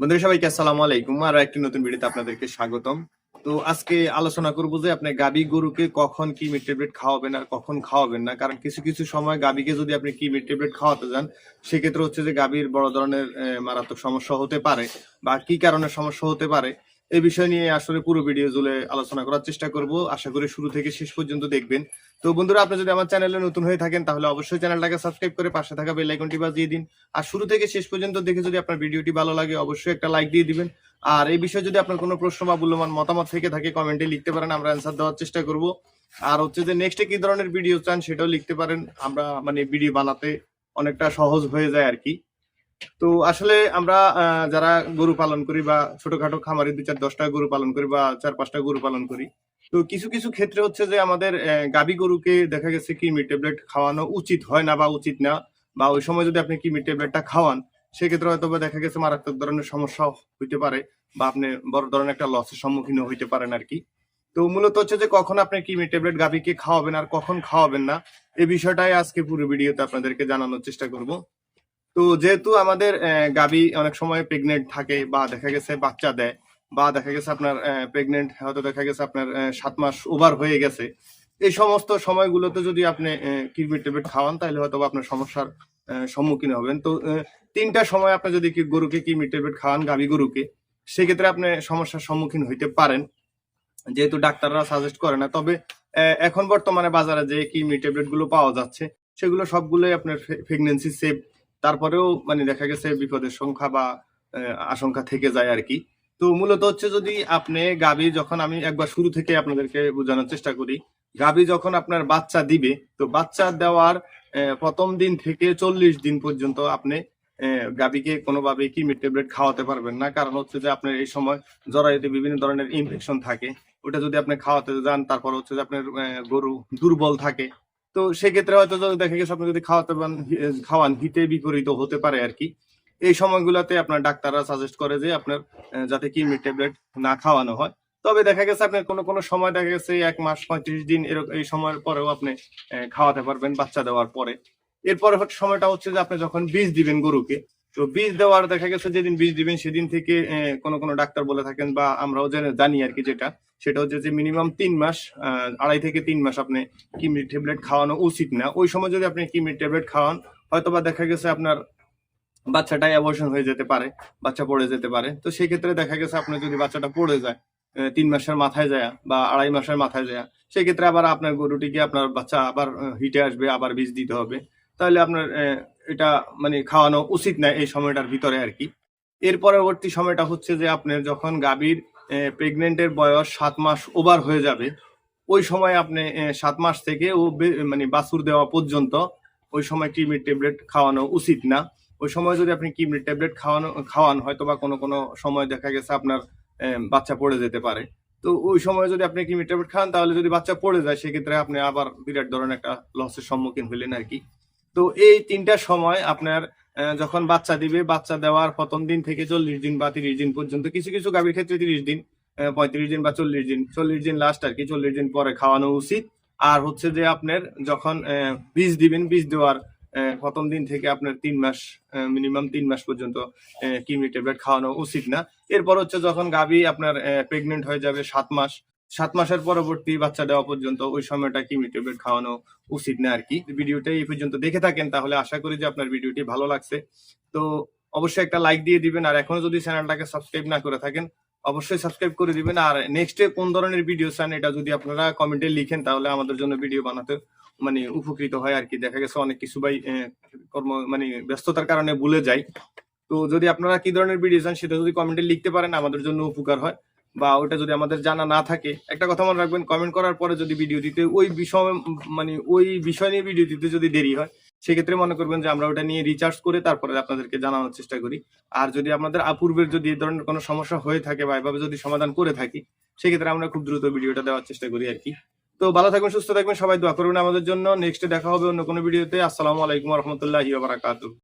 বন্ধুরা, সবাইকে আসসালামু আলাইকুম। আর একটি নতুন ভিডিওতে আপনাদেরকে স্বাগতম। তো আজকে আলোচনা করব যে আপনি গাবি গরুকে কখন কি মিড ট্যাবলেট খাওয়াবেন আর কখন খাওয়াবেন না। কারণ কিছু কিছু সময় গাবিকে যদি আপনি কি মিড ট্যাবলেট খাওয়াতে যান, সেক্ষেত্রে হচ্ছে যে গাবির বড় ধরনের মারাত্মক সমস্যা হতে পারে বা কি কারণে সমস্যা হতে পারে এই বিষয় নিয়ে আসলে পুরো ভিডিও জুড়ে আলোচনা করার চেষ্টা করব। আশা করি শুরু থেকে শেষ পর্যন্ত দেখবেন। তো বন্ধুরা, আপনি যদি আমার চ্যানেলে নতুন হয়ে থাকেন, তাহলে অবশ্যই চ্যানেলটাকে সাবস্ক্রাইব করে পাশে থাকা বেল আইকনটি বাজিয়ে দিন। আর শুরু থেকে শেষ পর্যন্ত দেখে যদি আপনার ভিডিওটি ভালো লাগে, অবশ্যই একটা লাইক দিয়ে দিবেন। আর এই বিষয়ে যদি আপনার কোনো প্রশ্ন বা মূল্যবান মতামত থেকে থাকে, কমেন্টে লিখতে পারেন, আমরা অ্যান্সার দেওয়ার চেষ্টা করব। আর হচ্ছে যে নেক্সটে কি ধরনের ভিডিও চান, সেটাও লিখতে পারেন। আমরা মানে ভিডিও বানাতে অনেকটা সহজ হয়ে যায় আর কি। তো আসলে আমরা যারা গরু পালন করি বা ছোটখাটো খামারি দুই চার দশটা গরু পালন করি বা চার পাঁচটা গরু পালন করি, তো কিছু কিছু ক্ষেত্রে হচ্ছে যে আমাদের গাভী গরুকে দেখা গেছে কিমি ট্যাবলেট খাওয়ানো উচিত হয় না বা উচিত না, বা ওই সময় যদি আপনি কিমি ট্যাবলেটটা খাওয়ান, সেক্ষেত্রে হয়তো বা দেখা গেছে মারাত্মক ধরনের সমস্যা হইতে পারে বা আপনি বড় ধরনের একটা লসের সম্মুখীন হইতে পারেন আর কি তো মূলত হচ্ছে যে কখন আপনি কিমি ট্যাবলেট গাভীকে খাওয়াবেন আর কখন খাওয়াবেন না এই বিষয়টাই আজকে পুরো ভিডিওতে আপনাদেরকে জানানোর চেষ্টা করব। তো যেহেতু আমাদের গাবি অনেক সময় প্রেগনেন্ট থাকে বা দেখা গেছে বাচ্চা দেয় বা দেখা গেছে আপনার প্রেগনেন্ট হয়তো দেখা গেছে আপনার সাত মাস ওভার হয়ে গেছে, এই সমস্ত সময়গুলোতে যদি আপনি কিডনি ট্যাবলেট খাওয়ান, তাহলে হয়তো আপনার সমস্যার সম্মুখীন হবেন। তো তিনটা সময় আপনি যদি গরুকে কিডনি ট্যাবলেট খাওয়ান, গাবি গরুকে, সেক্ষেত্রে আপনি সমস্যার সম্মুখীন হইতে পারেন। যেহেতু ডাক্তাররা সাজেস্ট করে না, তবে এখন বর্তমানে বাজারে যে কিডনি ট্যাবলেটগুলো পাওয়া যাচ্ছে, সেগুলো সবগুলোই আপনার প্রেগনেন্সি সেভ তারপরেও মানে দেখা গেছে বিপদের সংখ্যা বা আশঙ্কা থেকে যায় আর কি। তো মূলত হচ্ছে যদি আপনি গাবি যখন আমি একবার শুরু থেকে আপনাদেরকে বোঝানোর চেষ্টা করি গাবি যখন আপনার বাচ্চা দিবে, তো বাচ্চা দেওয়ার প্রথম দিন থেকে চল্লিশ দিন পর্যন্ত আপনি গাবিকে কোনোভাবে কিমি ট্যাবলেট খাওয়াতে পারবেন না। কারণ হচ্ছে যে আপনার এই সময় জরায়ুতে বিভিন্ন ধরনের ইনফেকশন থাকে। ওটা যদি আপনি খাওয়াতে যান, তারপর হচ্ছে যে আপনার গরু দুর্বল থাকে। তো সেক্ষেত্রে হয়তো দেখা গেছে আপনি যদি খাওয়াতে খাওয়ান, হিতে বিপরীত হতে পারে আর কি। এই সময়গুলোতে আপনার ডাক্তাররা সাজেস্ট করে যে আপনার যাতে কিডনি ট্যাবলেট না খাওয়ানো হয়। তবে দেখা গেছে আপনার কোনো কোনো সময় দেখা গেছে এক মাস, পঁয়ত্রিশ দিন এরকম এই সময়ের পরেও আপনি খাওয়াতে পারবেন বাচ্চা দেওয়ার পরে। এরপরে সময়টা হচ্ছে যে আপনি যখন বীজ দিবেন গরুকে তো বীজ দেওয়ার দেখা গেছে যেদিন বীজ দিবেন সেদিন থেকে কোনো কোনো ডাক্তার বলে থাকেন বা আমরাও জেনে- আর কি যেটা। সেটা হচ্ছে যে মিনিমাম তিন মাস আড়াই থেকে তিন মাস আপনি কিমি ট্যাবলেট খাওয়ানো উচিত না। ওই সময় যদি আপনি কিমি ট্যাবলেট খাওয়ান, হয়তোবা দেখা গেছে আপনার বাচ্চাটা অ্যাবর্শন হয়ে যেতে পারে, বাচ্চা পড়ে যেতে পারে। তো সেই ক্ষেত্রে দেখা গেছে আপনার যদি বাচ্চাটা পড়ে যায় তিন মাসের মাথায় যায় বা আড়াই মাসের মাথায় যায় সেক্ষেত্রে আবার আপনার গরুটিকে আপনার বাচ্চা আবার হিটে আসবে, আবার বীজ দিতে হবে। তাহলে আপনার এটা মানে খাওয়ানো উচিত না এই সময়টার ভিতরে আর কি। এর পরবর্তী সময়টা হচ্ছে যে আপনার যখন গাভীর প্রেগনেন্টের বয়স সাত মাস ওভার হয়ে যাবে, ওই সময় আপনি সাত মাস থেকে ও মানে বাছুর দেওয়া পর্যন্ত ওই সময় কিডনির ট্যাবলেট খাওয়ানো উচিত না। ওই সময় যদি আপনি কিডনির ট্যাবলেট খাওয়ানো, খাওয়ান হয়তো বা কোনো কোনো সময় দেখা গেছে আপনার বাচ্চা পড়ে যেতে পারে। তো ওই সময় যদি আপনি কিডনির ট্যাবলেট খান, তাহলে যদি বাচ্চা পড়ে যায়, সেক্ষেত্রে আপনি আবার বিরাট ধরনের একটা লসের সম্মুখীন হলেন আর কি। তো এই তিনটা সময় আপনার যখন বাচ্চা দিবে, বাচ্চা দেওয়ার প্রথম দিন থেকে চল্লিশ দিন বা তিরিশ দিন পর্যন্ত, কিছু কিছু গাভীর ক্ষেত্রে তিরিশ দিন পঁয়ত্রিশ দিন বা চল্লিশ দিন চল্লিশ দিন লাস্ট আর কি, চল্লিশ দিন পরে খাওয়ানো উচিত। আর হচ্ছে যে আপনার যখন বীজ দিবেন, বীজ দেওয়ার প্রথম দিন থেকে আপনার তিন মাস মিনিমাম তিন মাস পর্যন্ত কিমি ট্যাবলেট খাওয়ানো উচিত না। এরপর হচ্ছে যখন গাভী আপনার প্রেগনেন্ট হয়ে যাবে সাত মাস সাত মাসের পরবর্তী বাচ্চা দেওয়া পর্যন্ত ওই সময়টা কিমি ট্যাবলেট খাওয়ানো উচিত না আর কি? ভিডিওটা এই পর্যন্ত দেখে থাকেন, তাহলে আশা করি যে আপনার ভিডিওটি ভালো লাগছে। তো অবশ্যই একটা লাইক দিয়ে দিবেন, আর এখনও যদি চ্যানেলটাকে সাবস্ক্রাইব না করে থাকেন, অবশ্যই সাবস্ক্রাইব করে দিবেন। আর নেক্সটে কোন ধরনের ভিডিও চান, এটা যদি আপনারা কমেন্টে লিখেন, তাহলে আমাদের জন্য ভিডিও বানাতে মানে উপকৃত হয় আর কি। দেখা গেছে অনেক কিছু ভাই কর্ম মানে ব্যস্ততার কারণে ভুলে যাই তো যদি আপনারা কি ধরনের ভিডিও চান, সেটা যদি কমেন্টে লিখতে পারেন, আমাদের জন্য উপকার হয়। বা ওটা যদি আমাদের জানা না থাকে, একটা কথা মনে রাখবেন কমেন্ট করার পরে যদি ভিডিও দিতে, ওই বিষয় মানে ওই বিষয় নিয়ে ভিডিও দিতে যদি দেরি হয়, সেক্ষেত্রে মনে করবেন যে আমরা ওটা নিয়ে রিচার্জ করে তারপরে আপনাদেরকে জানানোর চেষ্টা করি। আর যদি আপনাদের অপূর্বের যদি এই ধরনের কোনো সমস্যা হয়ে থাকে বা এভাবে যদি সমাধান করে থাকি, সেক্ষেত্রে আমরা খুব দ্রুত ভিডিওটা দেওয়ার চেষ্টা করি আর কি। তো ভালো থাকবেন, সুস্থ থাকবেন, সবাই দোয়া করবেন আমাদের জন্য। নেক্সটে দেখা হবে অন্য কোনো ভিডিওতে আসসালামু আলাইকুম রহমতুল্লাহি বারাকাতুহ।